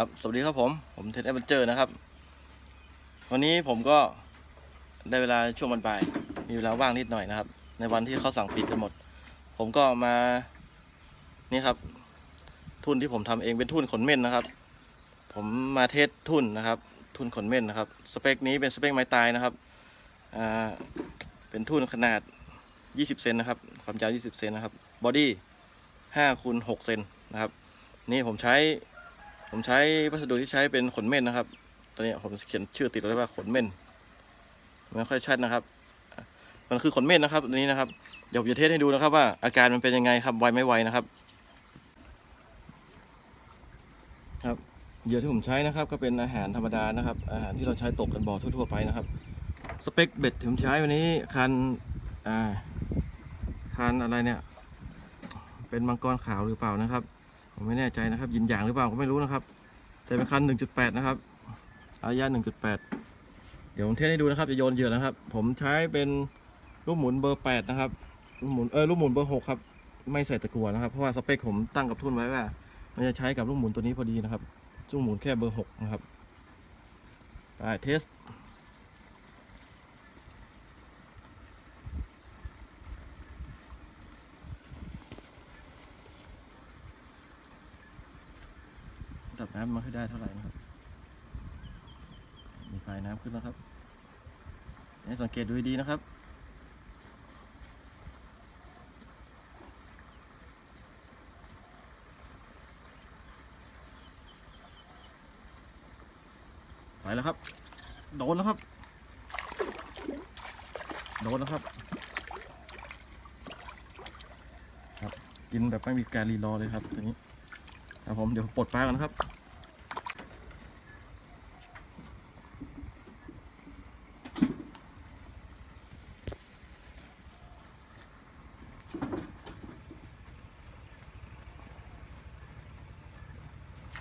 ครับสวัสดีครับผม ผมเท็ดแอดเวนเจอร์นะครับ วันนี้ผมก็ได้เวลาช่วงวันบ่ายมีเวลาว่างนิดหน่อยนะครับ ในวันที่เขาสั่งปิดกันหมด ผมก็มานี่ครับ ทุนที่ผมทำเองเป็นทุนขนเม่นนะครับ ผมมาเทสทุนนะครับ ทุนขนเม่นนะครับ สเปคนี้เป็นสเปคไม้ตายนะครับอ่าเป็นทุนขนาด 20 เซนนะครับ ความยาว 20 เซนนะครับบอดี้5คูณ6เซนนะครับ นี่ผมใช้ ผมใช้วัสดุที่ใช้เป็นขนเม่นนะครับตัวนี้ผมเขียนชื่อติดไว้ว่าขนเม่นไม่ค่อยชัดนะครับ มันคือขนเม่นนะครับตัวนี้นะครับ เดี๋ยวผมจะเทสให้ดูนะครับ ว่าอาการมันเป็นยังไงครับไวไม่ไวนะครับ ครับเหยื่อที่ผมใช้นะครับ ก็เป็นอาหารธรรมดานะครับ อาหารที่เราใช้ตกกันบ่อทั่วๆไปนะครับ สเปคเบ็ดที่ผมใช้วันนี้คันอ่าคันอะไรเนี่ย เป็นมังกรขาวหรือเปล่านะครับ ผมไม่แน่ใจนะครับยินอย่างหรือเปล่าก็ไม่รู้นะครับ แต่เป็นคัน 1.8 นะครับระยะ 1.8 เดี๋ยวผมเทสให้ดูนะครับจะโยนเหยื่อนะครับ ผมใช้เป็นลูกหมุนเบอร์ 8 นะครับลูกหมุนเออลูกหมุนเบอร์6ครับไม่ใส่ตะกั่วนะครับเพราะว่าสเปคผมตั้งกับทุนไว้ว่า มันจะใช้กับลูกหมุนตัวนี้พอดีนะครับลูกหมุนแค่เบอร์6นะครับไปเทส ดับน้ำมันขึ้นได้เท่าไหร่นะครับ มีปลายน้ำขึ้นแล้วครับให้สังเกตดูให้ดีนะครับ ไปแล้วครับ โดนแล้วครับ โดนแล้วครับ ครับ กินแบบไม่มีการรีรอเลยครับตัวนี้ ครับผมเดี๋ยวปลดปลาก่อนนะครับ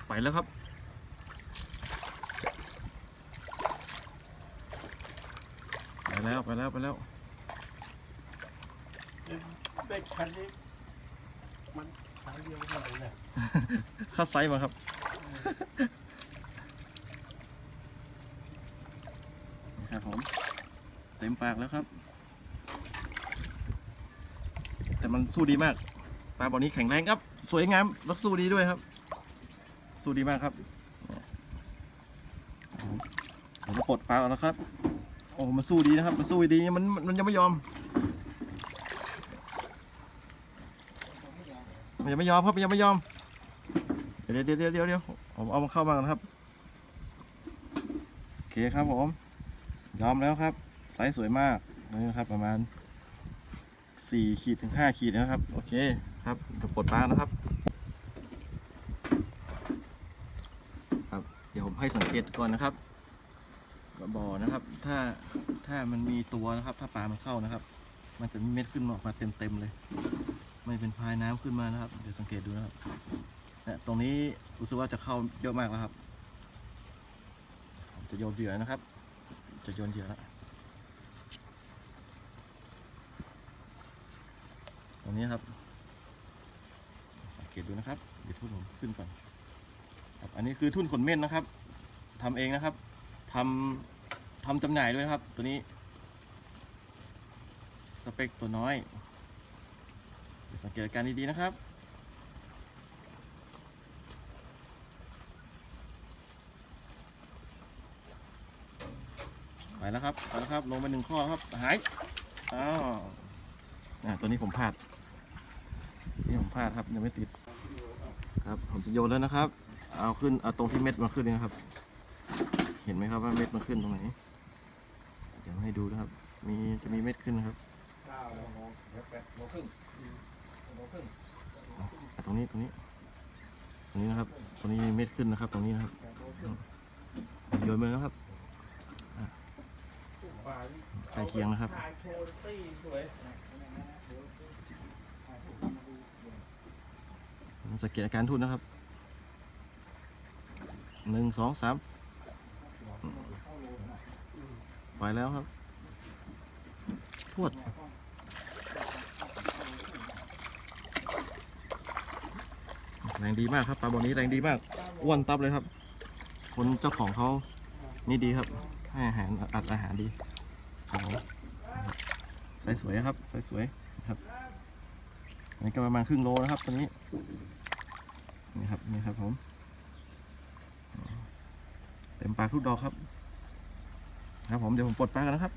ไปแล้วครับ ไปแล้วไปแล้วไปแล้วเบ็ดคันนี้มันายเดียวกันเลยเนี่ยคัดไซส์มาครับ ครับผม เต็มปากแล้วครับ แต่มันสู้ดีมาก ปลาบ่อนี้แข็งแรงครับ สวยงามแล้วสู้ดีด้วยครับ สู้ดีมากครับผมจะปลดปลาแล้วครับ โอ้มันสู้ดีนะครับ มันสู้ดี มันมันยังไม่ยอม มันยังไม่ยอมครับมันยังไม่ยอม เดี๋ยวเดี๋ยวเดี๋ยวเดี๋ยวเดี๋ยวผมเอามาเข้ามากันครับโอเคครับผม ยอมแล้วครับไซส์สวยมากนี่นะครับ ประมาณสี่ขีดถึงห้าขีดนะครับ โอเคครับเดี๋ยวปลดปลานะครับ ครับ เดี๋ยวผมให้สังเกตก่อนนะครับบ่อนะครับ ถ้าถ้ามันมีตัวนะครับ ถ้าปลามันเข้านะครับ มันจะมีเม็ดขึ้นออกมาเต็มเต็มๆเลย ไม่เป็นพายน้ำขึ้นมานะครับ เดี๋ยวสังเกตดูนะครับนี่ตรงนี้รู้สึกว่าจะเข้าเยอะมากแล้วครับ จะโยนเหยื่อนะครับ จะโยนเหยื่อแล้วตรงนี้ครับ สังเกตดูนะครับ เดี๋ยวทุ่นผมขึ้นก่อนครับอันนี้คือทุ่นขนเม่นนะครับทำเองนะครับทำทำจำหน่ายด้วยครับ ตัวนี้ สเปคตัวน้อย สังเกตอาการดีๆนะครับ ไปแล้วครับไปแล้วครับ ลงไปหนึ่งข้อครับ หาย อ้าวอ่าตัวนี้ผมพลาด นี่ผมพลาดครับยังไม่ติด ครับผมจะโยนแล้วนะครับ เอาขึ้น เอาตรงที่เม็ดมาขึ้นนะครับ เห็นไหมครับว่าเม็ดมันขึ้นตรงไหน เดี๋ยวให้ดูนะครับ มีจะมีเม็ดขึ้นนะครับเก้าโมงแปดโมงครึ่ง ตรงนี้ตรงนี้ ตรงนี้นะครับ ตรงนี้เม็ดขึ้นนะครับ ตรงนี้นะครับโมงครึ่งโยนไปแล้วครับป่านี่ใกล้เคียงนะครับสังเกตอาการทุ่นนะครับหนึ่งสองสามไปแล้วครับพวด รงดีมากครับปลาบอนี้แรงดีมากอ้วนตับเลยครับ คนเจ้าของเขานี่ดีครับให้อาหารอัดอาหารดีครับผมใส่สวยครับใส่สวยครับอันนี้ก็ประมาณครึ่งโลนะครับตัวนี้นี่ครับนี่ครับผมเต็มปากทุกดอกครับครับผมเดี๋ยวผมปลดปลากันนะครับ